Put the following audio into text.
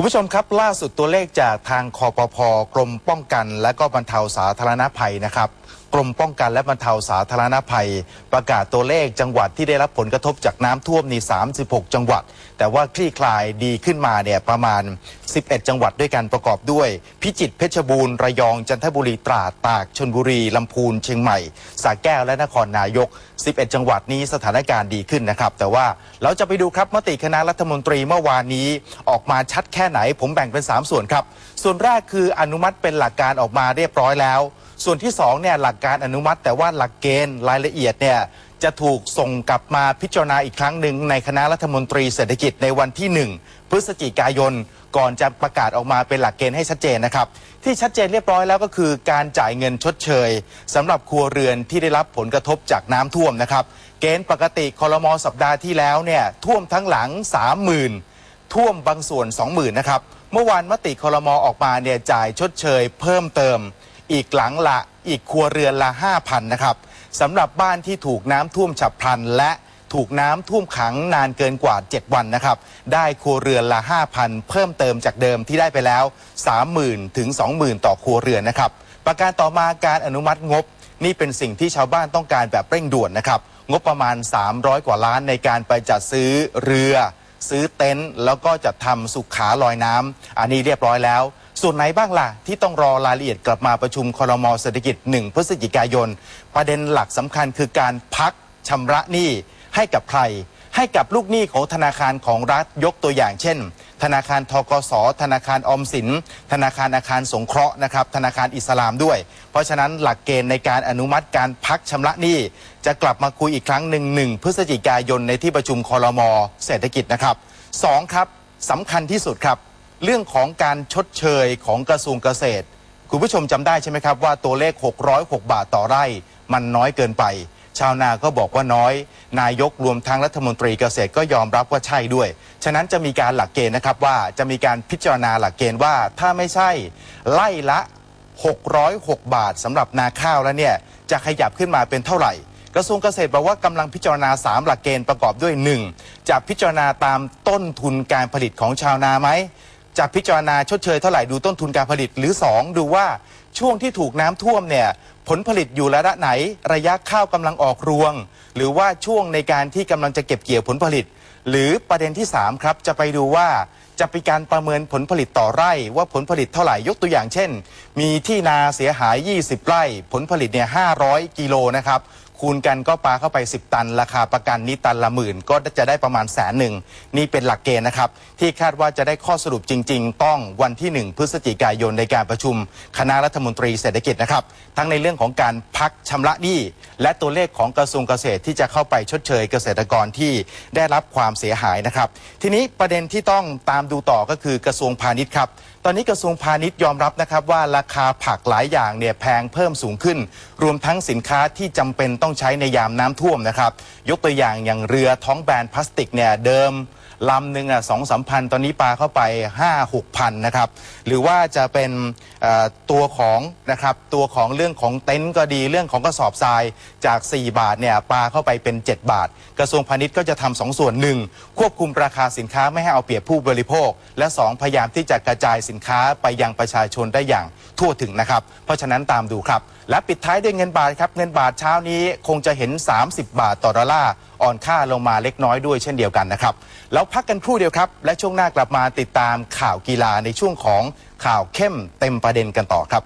คุณผู้ชมครับล่าสุดตัวเลขจากทางคอปพกรมป้องกัน และก็บรรเทาสาธารณภัยนะครับกรมป้องกันและบรรเทาสาธารณภัย ประกาศตัวเลขจังหวัดที่ได้รับผลกระทบจากน้ำท่วมนี่36 จังหวัด แต่ว่าคลี่คลายดีขึ้นมาเนี่ยประมาณ 11 จังหวัดด้วยกันประกอบด้วย พิจิตรเพชรบูรณ์ระยองจันทบุรีตราดตากชนบุรีลำพูนเชียงใหม่สระแก้วและนครนายก 11 จังหวัดนี้สถานการณ์ดีขึ้นนะครับ แต่ว่าเราจะไปดูครับมติคณะรัฐมนตรีเมื่อวานนี้ออกมาชัดแค่ไหน ผมแบ่งเป็น 3 ส่วนครับ ส่วนแรกคืออนุมัติเป็นหลักการออกมาเรียบร้อยแล้ว ส่วนที่2เนี่ยหลักการอนุมัติ แต่ว่าหลักเกณฑ์รายละเอียดเนี่ยจะถูกส่งกลับมาพิจารณาอีกครั้งหนึ่งในคณะรัฐมนตรีเศรษฐกิจในวันที่ 1 พฤศจิกายน ก่อนจะประกาศออกมาเป็นหลักเกณฑ์ให้ชัดเจนนะครับ ที่ชัดเจนเรียบร้อยแล้วก็คือการจ่ายเงินชดเชยสำหรับครัวเรือนที่ได้รับผลกระทบจากน้ำท่วมนะครับ เกณฑ์ปกติคอรมอสัปดาห์ที่แล้วเนี่ยท่วมทั้งหลัง 30,000 ท่วมบางส่วน 20,000นะครับ เมื่อวานมติคอรมอออกมาเนี่ยจ่ายชดเชย เพิ่มเติม อีกหลังละอีกครัวเรือนละ 5,000นะครับสำหรับบ้านที่ถูกน้ำท่วมฉับพลัน และถูกน้ำท่วมขังนานเกินกว่า 7 วันนะครับ ได้ครัวเรือนละ 5,000 เพิ่มเติมจากเดิมที่ได้ไปแล้ว 30,000 ถึง 20,000 ต่อครัวเรือนนะครับ ประการต่อมาการอนุมัติงบ นี่เป็นสิ่งที่ชาวบ้านต้องการแบบเร่งด่วนนะครับ งบประมาณ 300 กว่าล้านในการไปจัดซื้อเรือ ซื้อเต็นท์แล้วก็จัดทำสุขาลอยน้ำอันนี้เรียบร้อยแล้ว ส่วนไหนบ้างล่ะ ที่ต้องรอรายละเอียดกลับมาประชุมครมอเศรษฐกิจ 1 พฤศจิกายน ประเด็นหลักสำคัญคือการพักชำระหนี้ให้กับใคร ให้กับลูกหนี้ของธนาคารของรัฐยกตัวอย่างเช่น ธนาคารทกส ธนาคารออมสิน ธนาคารอาคารสงเคราะห์นะครับธนาคารอิสลามด้วย เพราะฉะนั้นหลักเกณฑ์ในการอนุมัติการพักชำระหนี้ จะกลับมาคุยอีกครั้งหนึ่งหนึ่งพฤศจิกายนในที่ประชุมคอรมอเศรษฐกิจนะครับสองครับสำคัญที่สุดครับ เรื่องของการชดเชยของกระทรวงเกษตร คุณผู้ชมจำได้ใช่ไหมครับว่าตัวเลข 606 บาทต่อไร่ มันน้อยเกินไป ชาวนาก็บอกว่าน้อย นายกรวมทั้งรัฐมนตรีเกษตรก็ยอมรับว่าใช่ด้วย ฉะนั้นจะมีการหลักเกณฑ์นะครับว่าจะมีการพิจารณาหลักเกณฑ์ว่าถ้าไม่ใช่ไล่ละ 606 บาทสำหรับนาข้าวแล้วเนี่ยจะขยับขึ้นมาเป็นเท่าไหร่กระทรวงเกษตรบอกว่ากำลังพิจารณา 3 หลักเกณฑ์ประกอบด้วย 1. จะพิจารณาตามต้นทุนการผลิตของชาวนาไหม จะพิจารณาชดเชยเท่าไหร่ดูต้นทุนการผลิต หรือ 2 ดูว่าช่วงที่ถูกน้ำท่วมเนี่ยผลผลิตอยู่ระดับไหน ระยะข้าวกำลังออกรวง หรือว่าช่วงในการที่กำลังจะเก็บเกี่ยวผลผลิต หรือประเด็นที่ 3 ครับ จะไปดูว่าจะเป็นการประเมินผลผลิตต่อไร่ ว่าผลผลิตเท่าไหร่ยกตัวอย่างเช่น มีที่นาเสียหาย 20 ไร่ ผลผลิตเนี่ย500 กิโลนะครับ คูณกันก็ปลาเข้าไป 10 ตัน ราคาประกันนี้ตันละหมื่น ก็จะได้ประมาณแสนหนึ่งนี่เป็นหลักเกณฑ์นะครับ ที่คาดว่าจะได้ข้อสรุปจริง ๆ ต้องวันที่ 1 พฤศจิกายนในการประชุม คณะรัฐมนตรีเศรษฐกิจนะครับ ทั้งในเรื่องของการพักชำระหนี้ และตัวเลขของกระทรวงเกษตรที่จะเข้าไปชดเชยเกษตรกรที่ได้รับความเสียหายนะครับ ทีนี้ประเด็นที่ต้องตามดูต่อก็คือกระทรวงพาณิชย์ครับตอนนี้กระทรวงพาณิชย์ยอมรับนะครับว่าราคาผักหลายอย่างเนี่ยแพงเพิ่มสูงขึ้น รวมทั้งสินค้าที่จำเป็นต้ององใช้ในยามน้ำท่วมนะครับ ยกตัวอย่างอย่างเรือท้องแบนพลาสติกเนี่ยเดิม ลำหนึ่งอะสองสามพันตอนนี้ปลาเข้าไปห้าหกพันนะครับ หรือว่าจะเป็นเอ่อตัวของนะครับตัวของเรื่องของเต็นท์ก็ดีเรื่องของกระสอบทรายจาก 4 บาทเนี่ยปลาเข้าไปเป็น 7 บาท กระทรวงพาณิชย์ก็จะทำสองส่วนหนึ่งควบคุมราคาสินค้าไม่ให้เอาเปรียบผู้บริโภค และ 2 พยายามที่จะกระจายสินค้าไปยังประชาชนได้อย่างทั่วถึงนะครับ เพราะฉะนั้นตามดูครับ และปิดท้ายด้วยเงินบาทครับเงินบาทเช้านี้คงจะเห็น 30 บาทต่อดอลลาร์ อ่อนค่าลงมาเล็กน้อยด้วยเช่นเดียวกันนะครับ แล้วพักกันครู่เดียวครับ และช่วงหน้ากลับมาติดตามข่าวกีฬาในช่วงของข่าวเข้มเต็มประเด็นกันต่อครับ